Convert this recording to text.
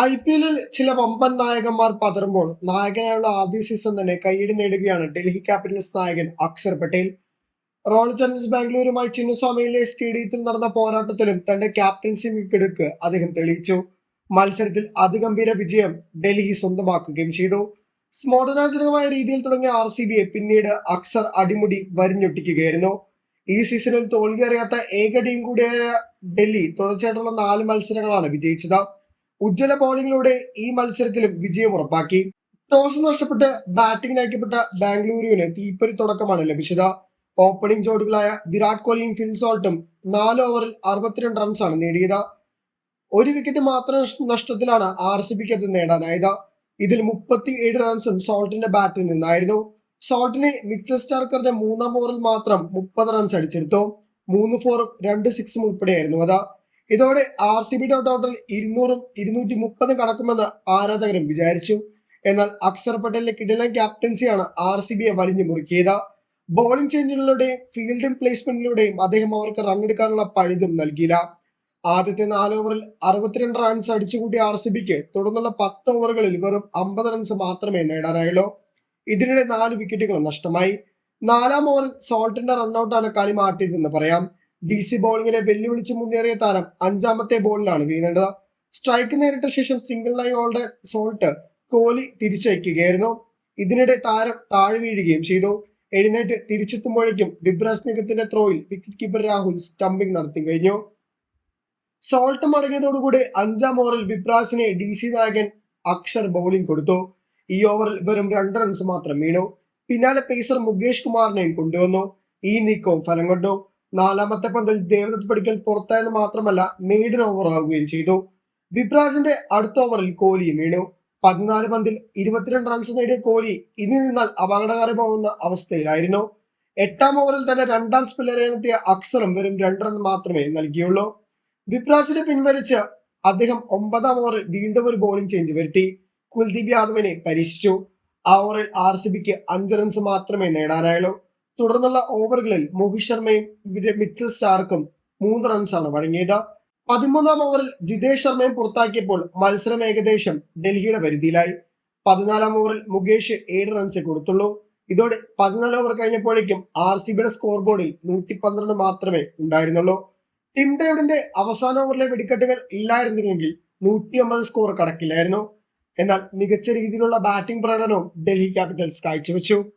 I P എല്ലിൽ ചില വമ്പൻ നായകന്മാർ പതറുമ്പോൾ നായകനായുള്ള ആദ്യ സീസൺ തന്നെ കൈയടി നേടുകയാണ് ഡൽഹി ക്യാപിറ്റൽസ് നായകൻ അക്ഷർ പട്ടേൽ. റോയൽ ചലഞ്ചേഴ്സ് ബാംഗ്ലൂരുമായി ചിന്നസ്വാമിയിലെ സ്റ്റേഡിയത്തിൽ നടന്ന പോരാട്ടത്തിലും തന്റെ ക്യാപ്റ്റൻസി മിക്കെടുക്ക് അദ്ദേഹം തെളിയിച്ചു. മത്സരത്തിൽ അതിഗംഭീര വിജയം ഡൽഹി സ്വന്തമാക്കുകയും ചെയ്തു. സ്ഫോടനാജനകമായ രീതിയിൽ തുടങ്ങിയ ആർ സി ബിയെ പിന്നീട് അക്സർ അടിമുടി വരിഞ്ഞൊട്ടിക്കുകയായിരുന്നു. ഈ സീസണിൽ തോൽവി അറിയാത്ത ഏക ടീം കൂടിയായ ഡൽഹി തുടർച്ചയായിട്ടുള്ള നാല് മത്സരങ്ങളാണ് വിജയിച്ചത്. ഉജ്ജ്വല ബോളിംഗിലൂടെ ഈ മത്സരത്തിലും വിജയം ഉറപ്പാക്കി. ടോസ് നഷ്ടപ്പെട്ട് ബാറ്റിംഗ് അയക്കപ്പെട്ട ബാംഗ്ലൂരുവിന് തീപ്പൊരി തുടക്കമാണ് ലഭിച്ചത്. ഓപ്പണിംഗ് ജോഡികളായ വിരാട് കോഹ്ലിയും ഫിൽ സോൾട്ടും നാല് ഓവറിൽ അറുപത്തിരണ്ട് റൺസാണ് നേടിയത്. ഒരു വിക്കറ്റ് മാത്രം നഷ്ടത്തിലാണ് ആർ സി ബിക്ക് അത് നേടാനായത്. ഇതിൽ മുപ്പത്തി ഏഴ് റൺസും സോൾട്ടിന്റെ ബാറ്റിൽ നിന്നായിരുന്നു. സോൾട്ടിനെ മിച്ചർ സ്റ്റാർക്കറുടെ മൂന്നാം ഓവറിൽ മാത്രം മുപ്പത് റൺസ് അടിച്ചെടുത്തു. മൂന്ന് ഫോറും രണ്ട് സിക്സും ഉൾപ്പെടെയായിരുന്നു അത്. ഇതോടെ ആർ സി ബിയുടെ ടോട്ടൽ ഇരുന്നൂറും ഇരുന്നൂറ്റി മുപ്പതും കടക്കുമെന്ന് ആരാധകരും വിചാരിച്ചു. എന്നാൽ അക്സർ പട്ടേലിന്റെ കിടിലൻ ക്യാപ്റ്റൻസിയാണ് ആർ സി ബിയെ വലിഞ്ഞു മുറുക്കിയത്. ബോളിംഗ് ചേഞ്ചുകളിലൂടെയും ഫീൽഡിംഗ് പ്ലേസ്മെന്റിലൂടെയും അദ്ദേഹം അവർക്ക് റണ്ണെടുക്കാനുള്ള പഴുതും നൽകിയില്ല. ആദ്യത്തെ നാല് ഓവറിൽ അറുപത്തിരണ്ട് റൺസ് അടിച്ചുകൂട്ടിയ ആർ സി ബിക്ക് തുടർന്നുള്ള പത്ത് ഓവറുകളിൽ വെറും അമ്പത് റൺസ് മാത്രമേ നേടാനായുള്ളൂ. ഇതിനിടെ നാല് വിക്കറ്റുകൾ നഷ്ടമായി. നാലാം ഓവറിൽ സോൾട്ടിന്റെ റൺഔട്ടാണ് കളി മാറ്റിയതെന്ന് പറയാം. ഡി സി ബോളിങ്ങിനെ വെല്ലുവിളിച്ച് മുന്നേറിയ താരം അഞ്ചാമത്തെ ബോളിലാണ് വീണേണ്ടത് സ്ട്രൈക്ക് നേരിട്ട ശേഷം ലൈ ഓൾഡ് സോൾട്ട് കോഹ്ലി തിരിച്ചയക്കുകയായിരുന്നു. ഇതിനിടെ താരം താഴെ വീഴുകയും ചെയ്തു. എഴുന്നേറ്റ് തിരിച്ചെത്തുമ്പോഴേക്കും വിബ്രാസ് നിഗത്തിന്റെ ത്രോയിൽ വിക്കറ്റ് കീപ്പർ രാഹുൽ സ്റ്റംപിംഗ് നടത്തി കഴിഞ്ഞു. സോൾട്ട് മടങ്ങിയതോടുകൂടി അഞ്ചാം ഓവറിൽ വിബ്രാസിനെ ഡി സി നായകൻ അക്ഷർ ബൗളിംഗ് കൊടുത്തു. ഈ ഓവറിൽ വെറും രണ്ട് റൺസ് മാത്രം വീണു. പിന്നാലെ പേസർ മുകേഷ് കുമാറിനെയും കൊണ്ടുവന്നു. ഈ നീക്കവും ഫലം കണ്ടു. നാലാമത്തെ പന്തിൽ ദേവദത്ത് പടിക്കൽ പുറത്തായെന്ന് മാത്രമല്ല മെയ്ഡൻ ഓവർ ആവുകയും ചെയ്തു. വിബ്രാജിന്റെ അടുത്ത ഓവറിൽ കോഹ്ലിയും വീണു പതിനാല് പന്തിൽ ഇരുപത്തിരണ്ട് റൺസ് നേടിയ കോഹ്ലി ഇനി നിന്നാൽ അപകടകരമാവുന്ന അവസ്ഥയിലായിരുന്നു. എട്ടാം ഓവറിൽ തന്നെ രണ്ടാം സ്പില്ലറിനെത്തിയ അക്സറും വെറും രണ്ട് റൺ മാത്രമേ നൽകിയുള്ളൂ. വിപ്രാസിനെ പിൻവലിച്ച് അദ്ദേഹം ഒമ്പതാം ഓവറിൽ വീണ്ടും ഒരു ബോളിംഗ് ചേഞ്ച് വരുത്തി. കുൽദീപ് യാദവിനെ പരീക്ഷിച്ചു. ആ ഓവറിൽ ആർ സി ബിക്ക് അഞ്ച് റൺസ് മാത്രമേ നേടാനായുള്ളൂ. തുടർന്നുള്ള ഓവറുകളിൽ മോഹിത് ശർമ്മയും മിച്ചൽ സ്റ്റാർക്കും മൂന്ന് റൺസാണ് വഴങ്ങിയത്. പതിമൂന്നാം ഓവറിൽ ജിതേഷ് ശർമ്മയും പുറത്താക്കിയപ്പോൾ മത്സരം ഏകദേശം ഡൽഹിയുടെ വരുതിയിലായി പതിനാലാം ഓവറിൽ മുകേഷ് ഏഴ് റൺസ് കൊടുത്തുള്ളൂ. ഇതോടെ പതിനാല് ഓവർ കഴിഞ്ഞപ്പോഴേക്കും ആർ സി ബിയുടെ സ്കോർ ബോർഡിൽ നൂറ്റി പന്ത്രണ്ട് മാത്രമേ ഉണ്ടായിരുന്നുള്ളൂ. ടിം ഡേവിഡിന്റെ അവസാന ഓവറിലെ വെടിക്കെട്ടുകൾ ഇല്ലായിരുന്നില്ലെങ്കിൽ നൂറ്റി അമ്പത് സ്കോർ കടക്കില്ലായിരുന്നു എന്നാൽ മികച്ച രീതിയിലുള്ള ബാറ്റിംഗ് പ്രകടനവും ഡൽഹി ക്യാപിറ്റൽസ് കാഴ്ചവെച്ചു.